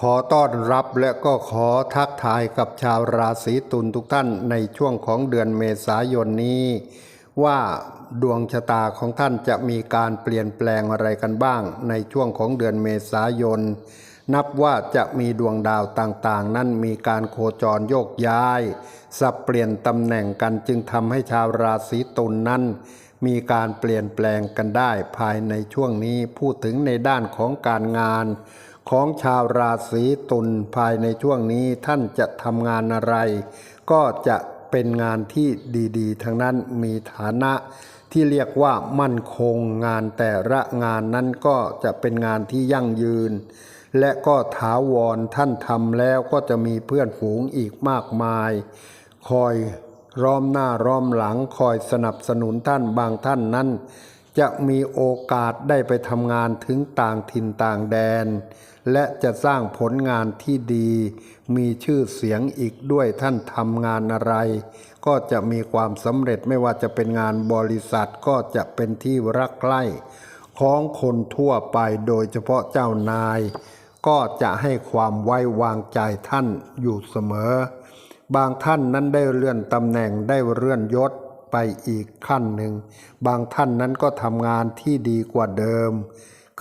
ขอต้อนรับและก็ขอทักทายกับชาวราศีตุลทุกท่านในช่วงของเดือนเมษายนนี้ ว่าดวงชะตาของท่านจะมีการเปลี่ยนแปลงอะไรกันบ้าง ในช่วงของเดือนเมษายน นับว่าจะมีดวงดาวต่างๆ นั้นมีการโคจรโยกย้าย สับเปลี่ยนตำแหน่งกันจึงทำให้ชาวราศีตุลนนั้นมีการเปลี่ยนแปลงกันได้ภายในช่วงนี้พูดถึงในด้านของการงาน ของชาวราศีตุลภายในช่วงนี้ท่านจะทำงานอะไร ก็จะเป็นงานที่ดีๆ ทั้งนั้นมีฐานะที่เรียกว่ามั่นคงงานแต่ละงานนั้นก็จะเป็นงานที่ยั่งยืน และก็ถาวรท่านทำแล้วก็จะมีเพื่อนฝูงอีกมากมาย คอยร้อมหน้าร้อมหลังคอยสนับสนุนท่านบางท่านนั้น จะมีโอกาสได้ไปทำงานถึงต่างถิ่นต่างแดน และจะสร้างผลงานที่ดี มีชื่อเสียงอีกด้วยท่านทำงานอะไร ก็จะมีความสำเร็จไม่ว่าจะเป็นงานบริษัทก็จะเป็นที่รักใคร่ของคนทั่วไปโดยเฉพาะเจ้านาย ก็จะให้ความไว้วางใจท่านอยู่เสมอ บางท่านนั้นได้เลื่อนตำแหน่งได้เลื่อนยศไปอีกขั้นหนึ่ง บางท่านนั้นก็ทำงานที่ดีกว่าเดิม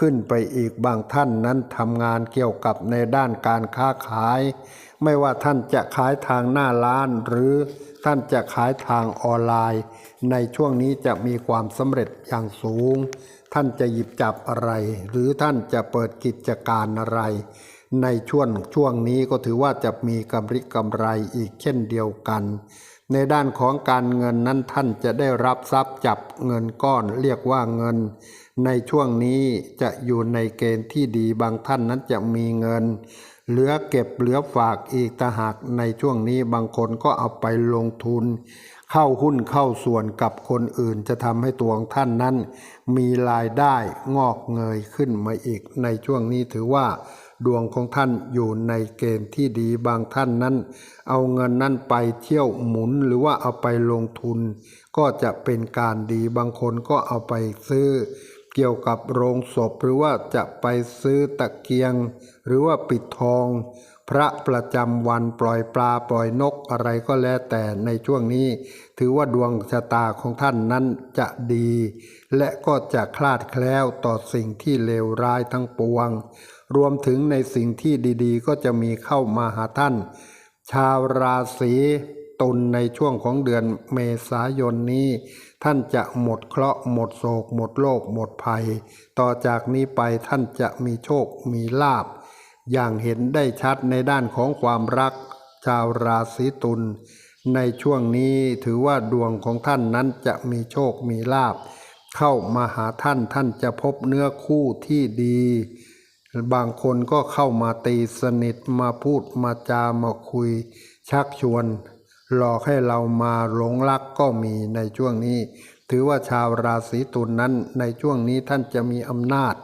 ขึ้นไปอีกบางท่านนั้นทำงานเกี่ยวกับในด้านการค้าขาย ไม่ว่าท่านจะขายทางหน้าร้าน หรือท่านจะขายทางออนไลน์ ในช่วงนี้จะมีความสำเร็จอย่างสูง ท่านจะหยิบจับอะไร หรือท่านจะเปิดกิจการอะไร ในช่วงช่วงนี้ก็ถือว่าจะมีกำไรกำไรอีกเช่นเดียวกัน ในด้านของการเงินนั้นท่านจะได้รับทรัพย์จับเงินก้อนเรียกว่าเงิน ในช่วงนี้จะอยู่ในเกณฑ์ที่ดีบางท่านนั้นจะมีเงิน เหลือเก็บเหลือฝากอีกตหากในช่วงนี้บางคนก็เอาไปลงทุน เข้าหุ้นเข้าส่วนกับคนอื่นจะทำให้ตัวของท่านนั้น มีรายได้งอกเงยขึ้นมาอีกในช่วงนี้ถือว่าดวงของท่านอยู่ในเกณฑ์ที่ดีบางท่านนั้น เอาเงินนั้นไปเที่ยวหมุนหรือว่าเอาไปลงทุน ก็จะเป็นการดีบางคนก็เอาไปซื้อ เกี่ยวกับโรงศพหรือว่าจะไปซื้อตะเกียง หรือว่าปิดทอง พระประจำวันปล่อยปลาปล่อยนกอะไรก็แล้วแต่ในช่วงนี้ ถือว่าดวงชะตาของท่านนั้นจะดี และก็จะคลาดแคล้วต่อสิ่งที่เลวร้ายทั้งปวง รวมถึงในสิ่งที่ดีๆ ก็จะมีเข้ามาหาท่าน ชาวราศี ตุลในช่วงของเดือนเมษายนนี้ ท่านจะหมดเคราะห์หมดโศก หมดโรคหมดภัย ต่อจากนี้ไปท่านจะมีโชคมีลาบ อย่างเห็นได้ชัดในด้านของความรัก ชาวราศีตุลในช่วงนี้ถือว่าดวงของท่านนั้นจะมีโชคมีลาบ เข้ามาหาท่านท่านจะพบเนื้อคู่ที่ดี บางคนก็เข้ามาตีสนิทมาพูดมาจามาคุย ชักชวน หลอกให้เรามาหลงรักก็มีในช่วงนี้ ถือว่าชาวราศีตุลนนั้นในช่วงนี้ท่านจะมีอำนาจ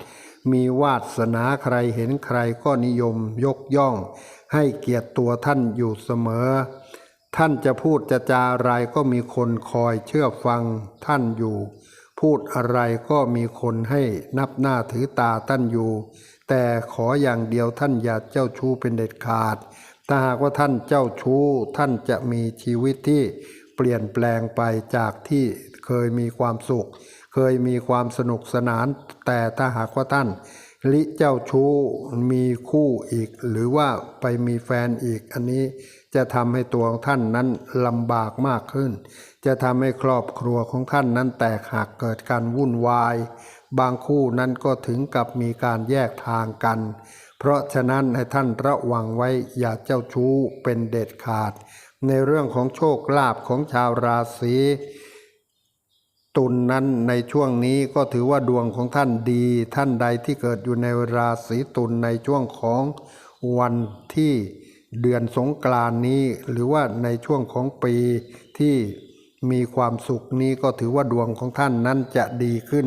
มีวาสนาใครเห็นใครก็นิยมยกย่อง ให้เกียรติตัวท่านอยู่เสมอ ท่านจะพูดจะจาอะไรก็มีคนคอยเชื่อฟังท่านอยู่ พูดอะไรก็มีคนให้นับหน้าถือตาท่านอยู่ แต่ขออย่างเดียวท่านอย่าเจ้าชู้เป็นเด็ดขาด ถ้าหากว่าท่านเจ้าชู้ท่านจะมีชีวิตที่เปลี่ยนแปลงไปจากที่เคยมีความสุข เคยมีความสนุกสนาน แต่ถ้าหากว่าท่านลิเจ้าชู้มีคู่อีก หรือว่าไปมีแฟนอีกอันนี้ จะทำให้ตัวของท่านนั้นลำบากมากขึ้น จะทำให้ครอบครัวของท่านนั้นแตกหักเกิดการวุ่นวาย บางคู่นั้นก็ถึงกับมีการแยกทางกัน เพราะฉะนั้นให้ท่านระวังไว้อย่าเจ้าชู้เป็นเด็ดขาด ในเรื่องของโชคลาภของชาวราศีตุลนนั้นในช่วงนี้ก็ถือว่าดวงของท่านดี ท่านใดที่เกิดอยู่ในราศีตุลในช่วงของวันที่เดือนสงกรานนี้ หรือว่าในช่วงของปีที่มีความสุขนี้ก็ถือว่าดวงของท่านนั้นจะดีขึ้น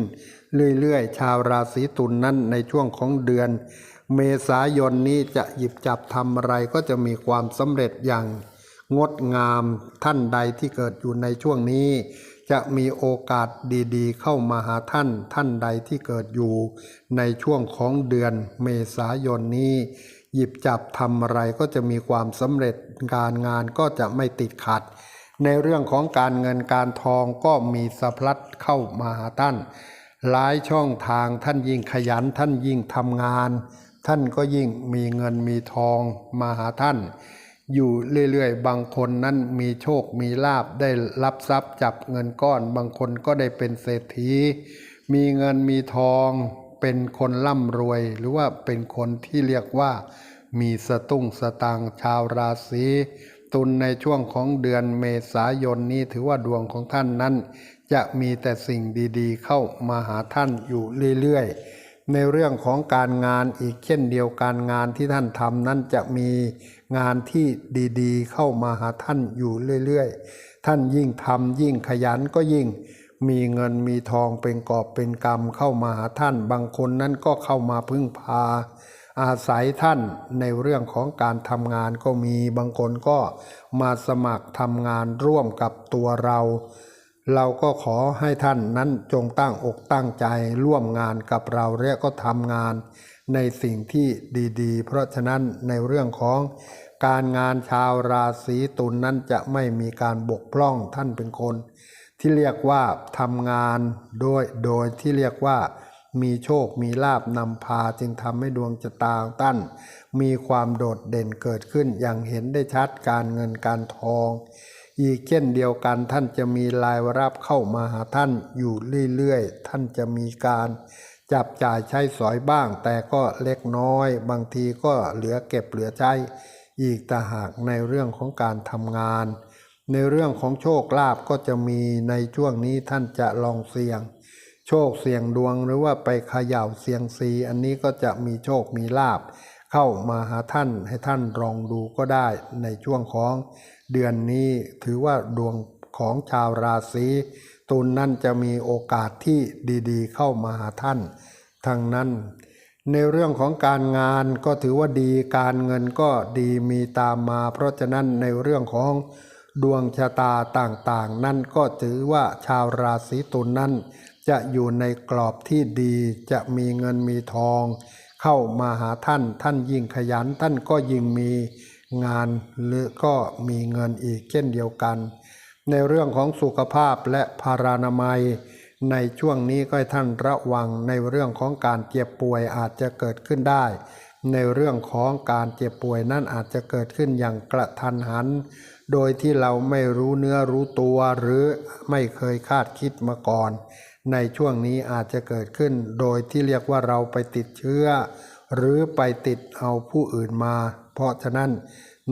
เรื่อยๆ ชาวราศีตุลนนั้นในช่วงของเดือน เมษายนนี้จะหยิบจับทำอะไรก็จะมีความสำเร็จอย่างงดงามท่านใดที่เกิดอยู่ในช่วงนี้ จะมีโอกาสดีๆ เข้ามาหาท่านท่านใดที่เกิดอยู่ ในช่วงของเดือนเมษายนนี้ หยิบจับทำอะไรก็จะมีความสำเร็จการงานก็จะไม่ติดขัด ในเรื่องของการเงินการทองก็มีสะพลัดเข้ามาหาท่าน หลายช่องทางท่านยิ่งขยันท่านยิ่งทำงาน ท่านก็ยิ่งมีเงินมีทองมาหาท่าน อยู่เรื่อยๆ บางคนนั้นมีโชคมีลาบได้รับทรัพย์จับเงินก้อน บางคนก็ได้เป็นเศรษฐี มีเงินมีทอง เป็นคนร่ำรวย หรือว่าเป็นคนที่เรียกว่ามีสตุ้งสตางชาวราศีตุลในช่วงของเดือนเมษายนนี้ถือว่าดวงของท่านนั้น จะมีแต่สิ่งดีๆ เข้ามาหาท่านอยู่เรื่อยๆ ในเรื่องของการงานอีกเช่นเดียวกันงานที่ท่านทำนั้นจะมีงานที่ดีๆ เข้ามาหาท่านอยู่เรื่อยๆ ท่านยิ่งทำยิ่งขยันก็ยิ่งมีเงินมีทองเป็นกอบเป็นกำเข้ามาหาท่าน บางคนนั้นก็เข้ามาพึ่งพา อาศัยท่านในเรื่องของการทำงานก็มีบางคนก็มาสมัครทำงานร่วมกับตัวเรา เราก็ขอให้ท่านนั้นจงตั้งอกตั้งใจร่วมงานกับเราและก็ทำงานในสิ่งที่ดีๆ เพราะฉะนั้นในเรื่องของการงานชาวราศีตุลนนั้นจะไม่มีการบกพร่องท่านเป็นคน ที่เรียกว่าทำงานโดยโดยที่เรียกว่า มีโชคมีลาบนำพาจึงทำให้ดวงชะตาของท่านมีความโดดเด่นเกิดขึ้นอย่างเห็นได้ชัดการเงินการทอง อีกเช่นเดียวกันท่านจะมีรายรับเข้ามาหาท่านอยู่เรื่อยๆ ท่านจะมีการจับจ่ายใช้สอยบ้าง แต่ก็เล็กน้อย บางทีก็เหลือเก็บเหลือใช้ อีกแต่หากในเรื่องของการทำงาน ในเรื่องของโชคลาภก็จะมีในช่วงนี้ท่านจะลองเสี่ยง โชคเสี่ยงดวงหรือว่าไปเขย่าเสี่ยงซีอันนี้ก็จะมีโชคมีลาบเข้ามาหาท่านให้ท่านลองดูก็ได้ในช่วงของ เดือนนี้ถือว่าดวงของชาวราศีตุลนนั่นจะมีโอกาสที่ดีๆ เข้ามาหาท่านทั้งนั้น ในเรื่องของการงานก็ถือว่าดีการเงินก็ดีมีตามมา เพราะฉะนั้นในเรื่องของดวงชะตาต่างๆ นั่นก็ถือว่าชาวราศีตุลนนั้น จะอยู่ในกรอบที่ดีจะมีเงินมีทอง เข้ามาหาท่านท่านยิ่งขยันท่านก็ยิ่งมี งานหรือก็มีเงินอีกเช่นเดียวกัน ในเรื่องของสุขภาพและพารานามัย ในช่วงนี้ก็ให้ท่านระวังในเรื่องของการเจ็บป่วยอาจจะเกิดขึ้นได้ ในเรื่องของการเจ็บป่วยนั่นอาจจะเกิดขึ้นอย่างกระทันหัน โดยที่เราไม่รู้เนื้อรู้ตัวหรือไม่เคยคาดคิดมาก่อน ในช่วงนี้อาจจะเกิดขึ้น โดยที่เรียกว่าเราไปติดเชื้อ หรือไปติดเอาผู้อื่นมา เพราะฉะนั้น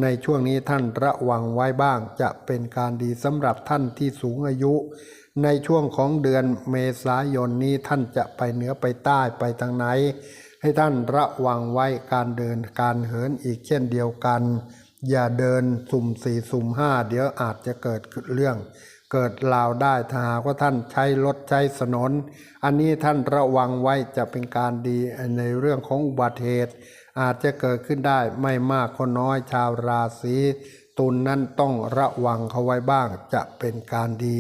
ในช่วงนี้ท่านระวังไว้บ้างจะเป็นการดีสำหรับท่านที่สูงอายุ ในช่วงของเดือนเมษายนนี้ท่านจะไปเหนือไปใต้ไปทางไหน ให้ท่านระวังไว้การเดินการเหินอีกเช่นเดียวกัน อย่าเดินสุ่มสี่สุ่มห้าเดี๋ยวอาจจะเกิดเรื่อง เกิดลาวได้ถ้าหากว่าท่านใช้รถใช้ถนน อันนี้ท่านระวังไว้จะเป็นการดีในเรื่องของอุบัติเหตุ อาจจะเกิดขึ้นได้ไม่มากก็น้อยชาวราศีตุลนนั้นต้องระวังเขาไว้บ้างจะเป็นการดี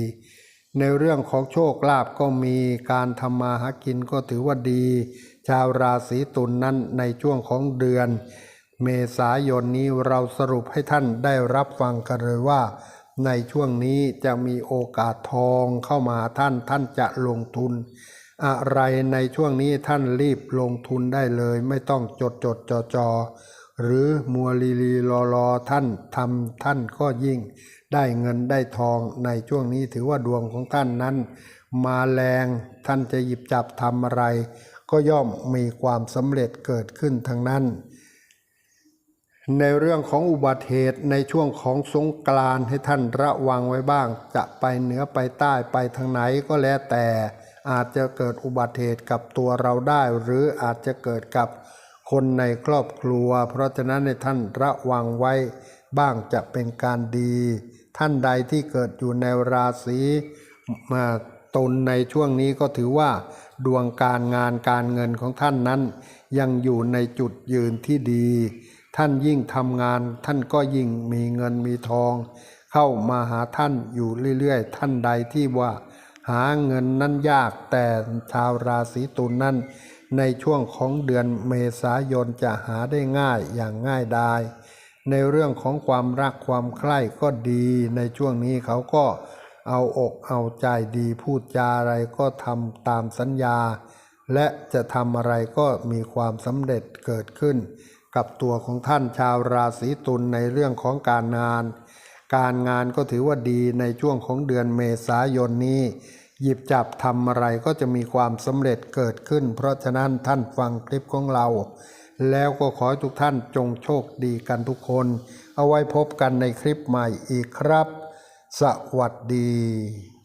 ในเรื่องของโชคลาภก็มีการทำมาหากินก็ถือว่าดี ชาวราศีตุลนนั้นในช่วงของเดือน เมษายนนี้เราสรุปให้ท่านได้รับฟังกันเลยว่า ในช่วงนี้จะมีโอกาสทองเข้ามาท่านท่านจะลงทุน อะไรในช่วงนี้ท่านรีบลงทุนได้เลย ไม่ต้องจดจดจอจอหรือมัวลีลีรอรอท่านทำท่านก็ยิ่ง ได้เงินได้ทองในช่วงนี้ถือว่าดวงของท่านนั้น มาแรงท่านจะหยิบจับทำอะไร ก็ย่อมมีความสำเร็จเกิดขึ้นทั้งนั้น ในเรื่องของอุบัติเหตุในช่วงของสงกรานให้ท่านระวังไว้บ้าง จะไปเหนือไปใต้ไปทางไหนก็แล้วแต่ อาจจะเกิดอุบัติเหตุกับตัวเราได้ หรืออาจจะเกิดกับคนในครอบครัว เพราะฉะนั้นในท่านระวังไว้บ้างจะเป็นการดี ท่านใดที่เกิดอยู่ในราศีมาตนในช่วงนี้ก็ถือว่าดวงการงานการเงินของท่านนั้น ยังอยู่ในจุดยืนที่ดี ท่านยิ่งทำงาน ท่านก็ยิ่งมีเงินมีทอง เข้ามาหาท่านอยู่เรื่อยๆ ท่านใดที่ว่า หาเงินนั้นยากแต่ชาวราศีตุลนนั้น ในช่วงของเดือนเมษายนจะหาได้ง่ายอย่างง่ายดายในเรื่องของความรักความใคร่ก็ดีในช่วงนี้เขาก็เอาอกเอาใจดีพูดจาอะไรก็ทำตามสัญญา และจะทำอะไรก็มีความสำเร็จเกิดขึ้น กับตัวของท่านชาวราศีตุลในเรื่องของการงาน การงานก็ถือว่าดีในช่วงของเดือนเมษายนนี้ หยิบจับทำอะไรก็จะมีความสำเร็จเกิดขึ้น เพราะฉะนั้นท่านฟังคลิปของเรา แล้วก็ขอให้ทุกท่านจงโชคดีกันทุกคน เอาไว้พบกันในคลิปใหม่อีกครับ สวัสดี